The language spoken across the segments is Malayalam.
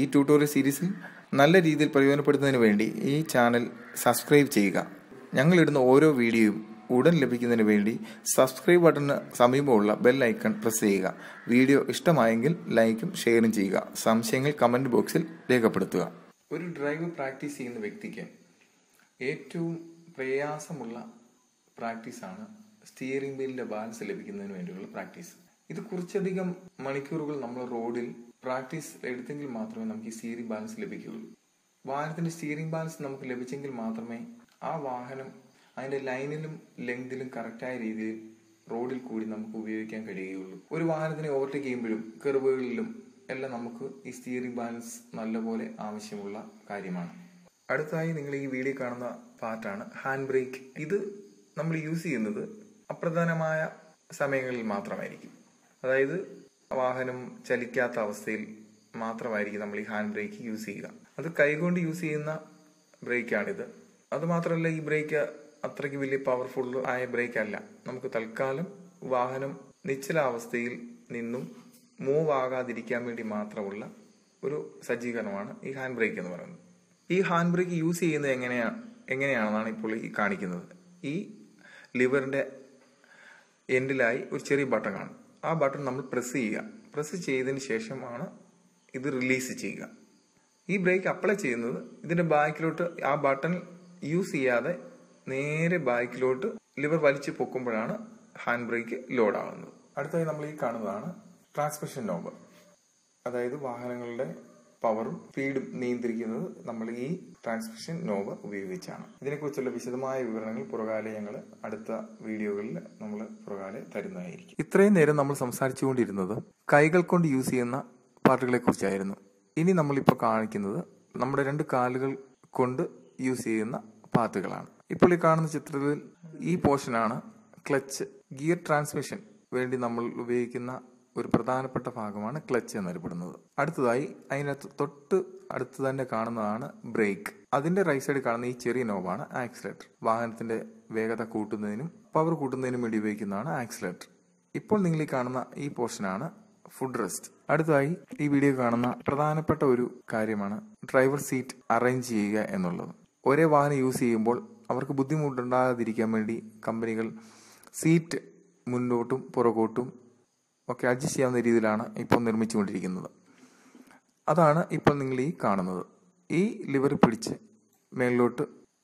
ഈ ട്യൂട്ടോറിയൽ സീരീസ് നല്ല രീതിയിൽ പ്രയോജനപ്പെടുത്തുന്നതിന് വേണ്ടി ഈ ചാനൽ സബ്സ്ക്രൈബ് ചെയ്യുക. ഞങ്ങളിടുന്ന ഓരോ വീഡിയോയും ഉടൻ ലഭിക്കുന്നതിന് വേണ്ടി സബ്സ്ക്രൈബ് ബട്ടണിന് സമീപമുള്ള ബെൽ ഐക്കൺ പ്രസ് ചെയ്യുക. വീഡിയോ ഇഷ്ടമായെങ്കിൽ ലൈക്കും ഷെയറും ചെയ്യുക. സംശയങ്ങൾ കമന്റ് ബോക്സിൽ രേഖപ്പെടുത്തുക. ഒരു ഡ്രൈവ് പ്രാക്ടീസ് ചെയ്യുന്ന വ്യക്തിക്ക് ഏറ്റവും പ്രയാസമുള്ള പ്രാക്ടീസാണ് സ്റ്റിയറിംഗ് വീലിന്റെ ബാലൻസ് ലഭിക്കുന്നതിന് വേണ്ടിയുള്ള പ്രാക്ടീസ് ഇത് കുറച്ചധികം മണിക്കൂറുകൾ നമ്മൾ റോഡിൽ പ്രാക്ടീസ് എടുത്തെങ്കിൽ മാത്രമേ നമുക്ക് ഈ സ്റ്റിയറിംഗ് ബാലൻസ് ലഭിക്കുകയുള്ളൂ. വാഹനത്തിന്റെ സ്റ്റിയറിംഗ് ബാലൻസ് നമുക്ക് ലഭിച്ചെങ്കിൽ മാത്രമേ ആ വാഹനം അതിന്റെ ലൈനിലും ലെങ്തിലും കറക്റ്റായ രീതിയിൽ റോഡിൽ കൂടി നമുക്ക് ഉപയോഗിക്കാൻ കഴിയുകയുള്ളൂ. ഒരു വാഹനത്തിനെ ഓവർടേക്ക് ചെയ്യുമ്പോഴും കെർവുകളിലും എല്ലാം നമുക്ക് ഈ സ്റ്റിയറിംഗ് ബാലൻസ് നല്ലപോലെ ആവശ്യമുള്ള കാര്യമാണ്. അടുത്തതായി നിങ്ങൾ ഈ വീഡിയോ കാണുന്ന പാർട്ടാണ് ഹാൻഡ് ബ്രേക്ക് ഇത് നമ്മൾ യൂസ് ചെയ്യുന്നത് അപ്രധാനമായ സമയങ്ങളിൽ മാത്രമായിരിക്കും. അതായത് വാഹനം ചലിക്കാത്ത അവസ്ഥയിൽ മാത്രമായിരിക്കും നമ്മൾ ഈ ഹാൻഡ് ബ്രേക്ക് യൂസ് ചെയ്യുക. അത് കൈകൊണ്ട് യൂസ് ചെയ്യുന്ന ബ്രേക്കാണിത്. അത് മാത്രമല്ല ഈ ബ്രേക്ക് അത്രയ്ക്ക് വലിയ പവർഫുൾ ആയ ബ്രേക്ക് അല്ല നമുക്ക് തൽക്കാലം വാഹനം നിശ്ചലാവസ്ഥയിൽ നിന്നും മൂവ് ആകാതിരിക്കാൻ വേണ്ടി മാത്രമുള്ള ഒരു സജ്ജീകരണമാണ് ഈ ഹാൻഡ് ബ്രേക്ക് എന്ന് പറയുന്നത്. ഈ ഹാൻഡ് ബ്രേക്ക് യൂസ് ചെയ്യുന്നത് എങ്ങനെയാണ് എങ്ങനെയാണെന്നാണ് ഇപ്പോൾ ഈ കാണിക്കുന്നത്. ഈ ലിവറിന്റെ എൻഡിലായി ഒരു ചെറിയ ബട്ടൺ കാണും. ആ ബട്ടൺ നമ്മൾ പ്രസ് ചെയ്യുക. പ്രസ് ചെയ്തതിന് ശേഷമാണ് ഇത് റിലീസ് ചെയ്യുക. ഈ ബ്രേക്ക് അപ്ലൈ ചെയ്യുന്നത് ഇതിന്റെ ബാക്കിലോട്ട് ആ ബട്ടൺ യൂസ് ചെയ്യാതെ നേരെ ബാക്കിലോട്ട് ലിവർ വലിച്ചു പൊക്കുമ്പോഴാണ് ഹാൻഡ് ബ്രേക്ക് ലോഡ് ആവുന്നത്. അടുത്തായി നമ്മൾ ഈ കാണുന്നതാണ് ട്രാൻസ്മിഷൻ നോബ് അതായത് വാഹനങ്ങളുടെ പവറും സ്പീഡും നിയന്ത്രിക്കുന്നത് നമ്മൾ ഈ ട്രാൻസ്മിഷൻ നോവ ഉപയോഗിച്ചാണ്. ഇതിനെക്കുറിച്ചുള്ള വിശദമായ വിവരങ്ങൾ പുറകാലെ ഞങ്ങൾ അടുത്ത വീഡിയോകളിൽ നമ്മൾ പുറകാലെ തരുന്നതായിരിക്കും. ഇത്രയും നേരം നമ്മൾ സംസാരിച്ചുകൊണ്ടിരുന്നത് കൈകൾ കൊണ്ട് യൂസ് ചെയ്യുന്ന പാർട്ടുകളെ കുറിച്ചായിരുന്നു ഇനി നമ്മളിപ്പോൾ കാണിക്കുന്നത് നമ്മുടെ രണ്ട് കാലുകൾ കൊണ്ട് യൂസ് ചെയ്യുന്ന പാർട്ടുകളാണ്. ഇപ്പോൾ ഈ കാണുന്ന ചിത്രത്തിൽ ഈ പോർഷനാണ് ക്ലച്ച് ഗിയർ ട്രാൻസ്മിഷൻ വേണ്ടി നമ്മൾ ഉപയോഗിക്കുന്ന ഒരു പ്രധാനപ്പെട്ട ഭാഗമാണ് ക്ലച്ച് എന്നറിയപ്പെടുന്നത് അടുത്തതായി അതിനകത്ത് തൊട്ട് അടുത്ത് തന്നെ കാണുന്നതാണ് ബ്രേക്ക്. അതിന്റെ റൈറ്റ് സൈഡിൽ കാണുന്ന ഈ ചെറിയ നോബാണ് ആക്സിലേറ്റർ വാഹനത്തിന്റെ വേഗത കൂട്ടുന്നതിനും പവർ കൂട്ടുന്നതിനും വേണ്ടി ഉപയോഗിക്കുന്നതാണ് ആക്സിലേറ്റർ ഇപ്പോൾ നിങ്ങൾ ഈ കാണുന്ന ഈ പോർഷനാണ് ഫുഡ് റെസ്റ്റ് അടുത്തതായി ഈ വീഡിയോ കാണുന്ന പ്രധാനപ്പെട്ട ഒരു കാര്യമാണ് ഡ്രൈവർ സീറ്റ് അറേഞ്ച് ചെയ്യുക എന്നുള്ളത്. ഒരേ വാഹനം യൂസ് ചെയ്യുമ്പോൾ അവർക്ക് ബുദ്ധിമുട്ടുണ്ടാകാതിരിക്കാൻ വേണ്ടി കമ്പനികൾ സീറ്റ് മുന്നോട്ടും പുറകോട്ടും ഒക്കെ അഡ്ജസ്റ്റ് ചെയ്യാവുന്ന രീതിയിലാണ് ഇപ്പോൾ നിർമ്മിച്ചുകൊണ്ടിരിക്കുന്നത്. അതാണ് ഇപ്പോൾ നിങ്ങൾ ഈ കാണുന്നത്. ഈ ലിവർ പിടിച്ച് മേളിലോട്ട്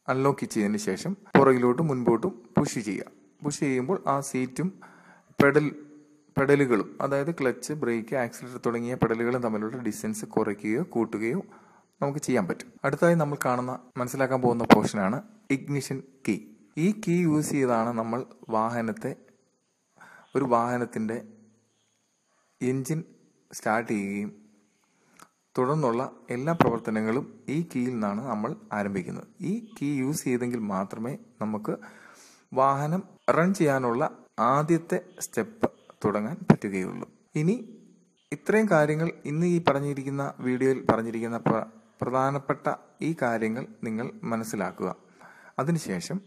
അൺലോക്ക് ചെയ്തതിന് ശേഷം പുറകിലോട്ടും മുൻപോട്ടും പുഷ് ചെയ്യുക. പുഷ് ചെയ്യുമ്പോൾ ആ സീറ്റും പെഡൽ പെഡലുകളും അതായത് ക്ലച്ച് ബ്രേക്ക് ആക്സിലേറ്റർ തുടങ്ങിയ പെഡലുകളും തമ്മിലുള്ള ഡിസ്റ്റൻസ് കുറയ്ക്കുകയോ കൂട്ടുകയോ നമുക്ക് ചെയ്യാൻ പറ്റും. അടുത്തതായി നമ്മൾ കാണുന്ന മനസ്സിലാക്കാൻ പോകുന്ന പോർഷനാണ് ഇഗ്നിഷൻ കീ ഈ കീ യൂസ് ചെയ്താണ് നമ്മൾ വാഹനത്തെ ഒരു വാഹനത്തിന്റെ എൻജിൻ സ്റ്റാർട്ട് ചെയ്യുകയും തുടർന്നുള്ള എല്ലാ പ്രവർത്തനങ്ങളും ഈ കീയിൽ നിന്നാണ് നമ്മൾ ആരംഭിക്കുന്നത്. ഈ കീ യൂസ് ചെയ്തെങ്കിൽ മാത്രമേ നമുക്ക് വാഹനം റൺ ചെയ്യാനുള്ള ആദ്യത്തെ സ്റ്റെപ്പ് തുടങ്ങാൻ പറ്റുകയുള്ളൂ. ഇനി ഇത്രയും കാര്യങ്ങൾ ഇന്ന് ഈ പറഞ്ഞിരിക്കുന്ന വീഡിയോയിൽ പറഞ്ഞിരിക്കുന്ന പ്രധാനപ്പെട്ട ഈ കാര്യങ്ങൾ നിങ്ങൾ മനസ്സിലാക്കുക. അതിനുശേഷം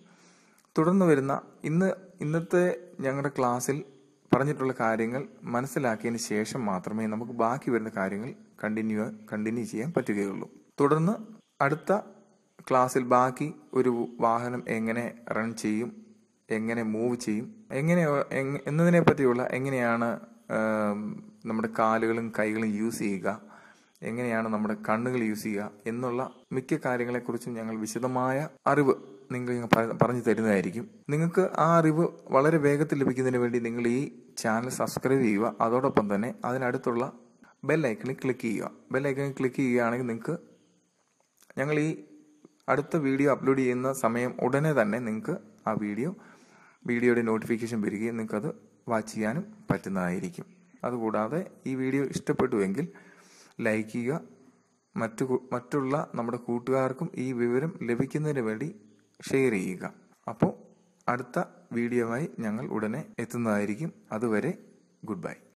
തുടർന്ന് വരുന്ന ഇന്ന് ഇന്നത്തെ ഞങ്ങളുടെ ക്ലാസ്സിൽ പറഞ്ഞിട്ടുള്ള കാര്യങ്ങൾ മനസ്സിലാക്കിയതിന് ശേഷം മാത്രമേ നമുക്ക് ബാക്കി വരുന്ന കാര്യങ്ങൾ കണ്ടിന്യൂ കണ്ടിന്യൂ ചെയ്യാൻ പറ്റുകയുള്ളൂ. തുടർന്ന് അടുത്ത ക്ലാസ്സിൽ ബാക്കി ഒരു വാഹനം എങ്ങനെ റൺ ചെയ്യും എങ്ങനെ മൂവ് ചെയ്യും എങ്ങനെ എന്നതിനെ പറ്റിയുള്ള എങ്ങനെയാണ് നമ്മുടെ കാലുകളും കൈകളും യൂസ് ചെയ്യുക എങ്ങനെയാണ് നമ്മുടെ കണ്ണുകൾ യൂസ് ചെയ്യുക എന്നുള്ള മിക്ക കാര്യങ്ങളെക്കുറിച്ചും ഞങ്ങൾ വിശദമായ അറിവ് നിങ്ങൾ പറഞ്ഞു തരുന്നതായിരിക്കും. നിങ്ങൾക്ക് ആ അറിവ് വളരെ വേഗത്തിൽ ലഭിക്കുന്നതിന് വേണ്ടി നിങ്ങൾ ഈ ചാനൽ സബ്സ്ക്രൈബ് ചെയ്യുക. അതോടൊപ്പം തന്നെ അതിനടുത്തുള്ള ബെൽ ക്ലിക്ക് ചെയ്യുക. ബെൽ ക്ലിക്ക് ചെയ്യുകയാണെങ്കിൽ നിങ്ങൾക്ക് ഞങ്ങൾ ഈ അടുത്ത വീഡിയോ അപ്ലോഡ് ചെയ്യുന്ന സമയം ഉടനെ തന്നെ നിങ്ങൾക്ക് ആ വീഡിയോ വീഡിയോയുടെ നോട്ടിഫിക്കേഷൻ വരികയും നിങ്ങൾക്കത് വാച്ച് ചെയ്യാനും പറ്റുന്നതായിരിക്കും. അതുകൂടാതെ ഈ വീഡിയോ ഇഷ്ടപ്പെട്ടുവെങ്കിൽ ലൈക്ക് ചെയ്യുക. മറ്റു മറ്റുള്ള നമ്മുടെ കൂട്ടുകാർക്കും ഈ വിവരം ലഭിക്കുന്നതിന് വേണ്ടി ഷെയർ ചെയ്യുക. അപ്പോൾ അടുത്ത വീഡിയോ ആയി ഞങ്ങൾ ഉടനെ എത്തുന്നതായിരിക്കും. അതുവരെ ഗുഡ് ബൈ